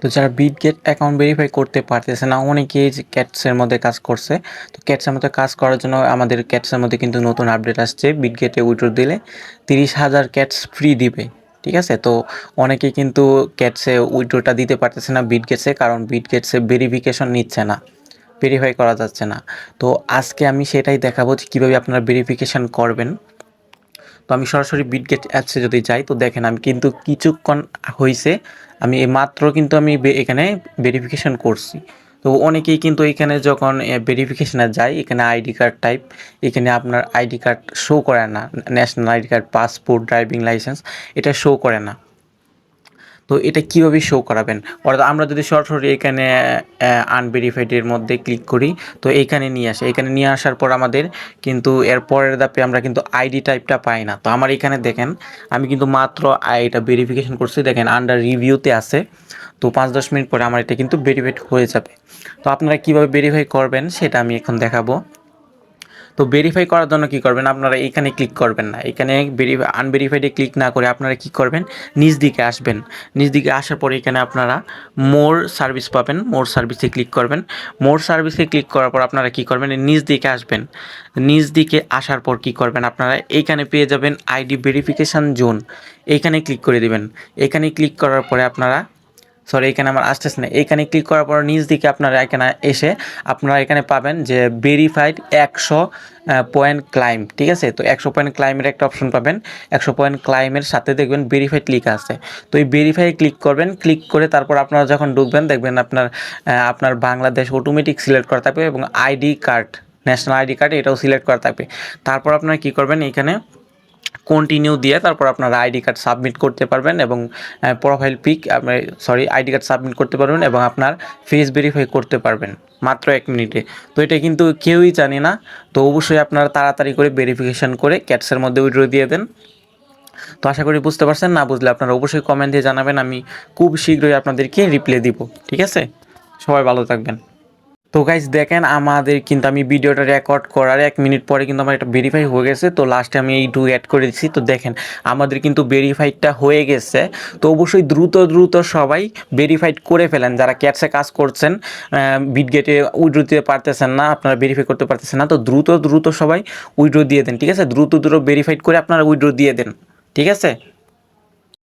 তো যারা Bitget account verify করতে পারতেছে না, অনেকেই ক্যাটসের মধ্যে কাজ করছে। তো ক্যাটসের মধ্যে কাজ করার জন্য আমাদের ক্যাটসের মধ্যে কিন্তু নতুন আপডেট আসছে বিটগেটে উইড্রো দিলে। তিরিশ হাজার ক্যাটস ফ্রি দিবে, ঠিক আছে? তো অনেকে কিন্তু ক্যাটসে উইড্রোটা দিতে পারতেছে না বিটগেটসে কারণ বিটগেটসে ভেরিফিকেশন নিচ্ছে না ভেরিফাই করা যাচ্ছে না। তো আজকে আমি সেটাই দেখাবো যে কীভাবে আপনারা ভেরিফিকেশন করবেন। তো আমি সরাসরি বিটগেট অ্যাপসে যদি যাই, তো দেখেন আমি কিন্তু কিছুক্ষণ হয়েছে আমি মাত্র কিন্তু আমি এখানে ভেরিফিকেশন করছি। তো অনেকেই কিন্তু এখানে যখন ভেরিফিকেশানে যায়, এখানে আইডি কার্ড টাইপ এখানে আপনার আইডি কার্ড শো করে না national ID card passport driving licence এটা শো করে না। তো এটা কীভাবে শো করাবেন? অর্থাৎ আমরা যদি সরাসরি এখানে আনভেরিফাইডের মধ্যে ক্লিক করি, তো এইখানে নিয়ে আসে। এখানে নিয়ে আসার পর আমাদের কিন্তু এর পরের ধাপে আমরা কিন্তু আইডি টাইপটা পাই না। তো আমার এখানে দেখেন, আমি কিন্তু মাত্র এটা ভেরিফিকেশন করছি। দেখেন আন্ডার রিভিউতে আছে। তো পাঁচ দশ মিনিট পরে আমার এটা কিন্তু ভেরিফাইড হয়ে যাবে। তো আপনারা কীভাবে ভেরিফাই করবেন, সেটা আমি এখন দেখাবো। তো ভেরিফাই করার জন্য কি করবেন? আপনারা এখানে ক্লিক করবেন না। এখানে ভেরিফাই আনভেরিফাইডে ক্লিক না করে আপনারা কি করবেন? নিজ দিকে আসবেন। নিজ দিকে আসার পরে এখানে আপনারা মোর সার্ভিস পাবেন। মোর সার্ভিসে ক্লিক করবেন। মোর সার্ভিসে ক্লিক করার পর আপনারা কি করবেন? নিজ দিকে আসবেন। নিজ দিকে আসার পর কি করবেন? আপনারা এইখানে পেয়ে যাবেন আইডি ভেরিফিকেশান জোন এইখানে ক্লিক করে দিবেন। এখানে ক্লিক করার পরে আপনারা সরি এখানে আমার আসতেছে না। এখানে ক্লিক করার পর নিচ দিকে আপনারা এখানে এসে আপনারা এখানে পাবেন যে ভেরিফাইড একশো পয়েন্ট ক্লাইম ঠিক আছে? তো একশো পয়েন্ট ক্লাইমের একটা অপশন পাবেন। একশো পয়েন্ট ক্লাইমের সাথে দেখবেন ভেরিফাইড লেখা আছে। তো এই ভেরিফাই ক্লিক করবেন। ক্লিক করে তারপর আপনারা যখন ঢুকবেন, দেখবেন আপনার আপনার বাংলাদেশ অটোমেটিক সিলেক্ট করা থাকবে এবং ID card national ID card এটাও সিলেক্ট করা থাকবে। তারপর আপনারা কী করবেন এখানে? কন্টিনিউ দিয়ে তারপর আপনারা আইডি কার্ড সাবমিট করতে পারবেন এবং profile pic sorry ID card submit করতে পারবেন এবং আপনার ফেস ভেরিফাই করতে পারবেন মাত্র এক মিনিটে। তো এটা কিন্তু কেউই জানে না। তো অবশ্যই আপনারা তাড়াতাড়ি করে ভেরিফিকেশান করে ক্যাটসের মধ্যে উইড্রো দিয়ে দেন। তো আশা করি বুঝতে পারছেন। না বুঝলে আপনারা অবশ্যই কমেন্ট দিয়ে জানাবেন। আমি খুব শীঘ্রই আপনাদেরকে রিপ্লাই দিব। ঠিক আছে? সবাই ভালো থাকবেন। তো গাইজ দেখেন আমাদের কিন্তু আমি ভিডিওটা রেকর্ড করার এক মিনিট পরে কিন্তু আমার এটা ভেরিফাই হয়ে গেছে। তো লাস্টে আমি এইটু অ্যাড করে দিচ্ছি তো দেখেন, আমাদের কিন্তু ভেরিফাইডটা হয়ে গেছে। তো অবশ্যই দ্রুত দ্রুত সবাই ভেরিফাইড করে ফেলেন। যারা ক্যাটসে কাজ করছেন বিটগেটে উইড্রো দিতে পারতেছেন না, আপনারা ভেরিফাই করতে পারতেছেন না। তো দ্রুত দ্রুত সবাই উইড্রো দিয়ে দেন, ঠিক আছে? দ্রুত দ্রুত ভেরিফাইড করে আপনারা উইড্রো দিয়ে দেন, ঠিক আছে?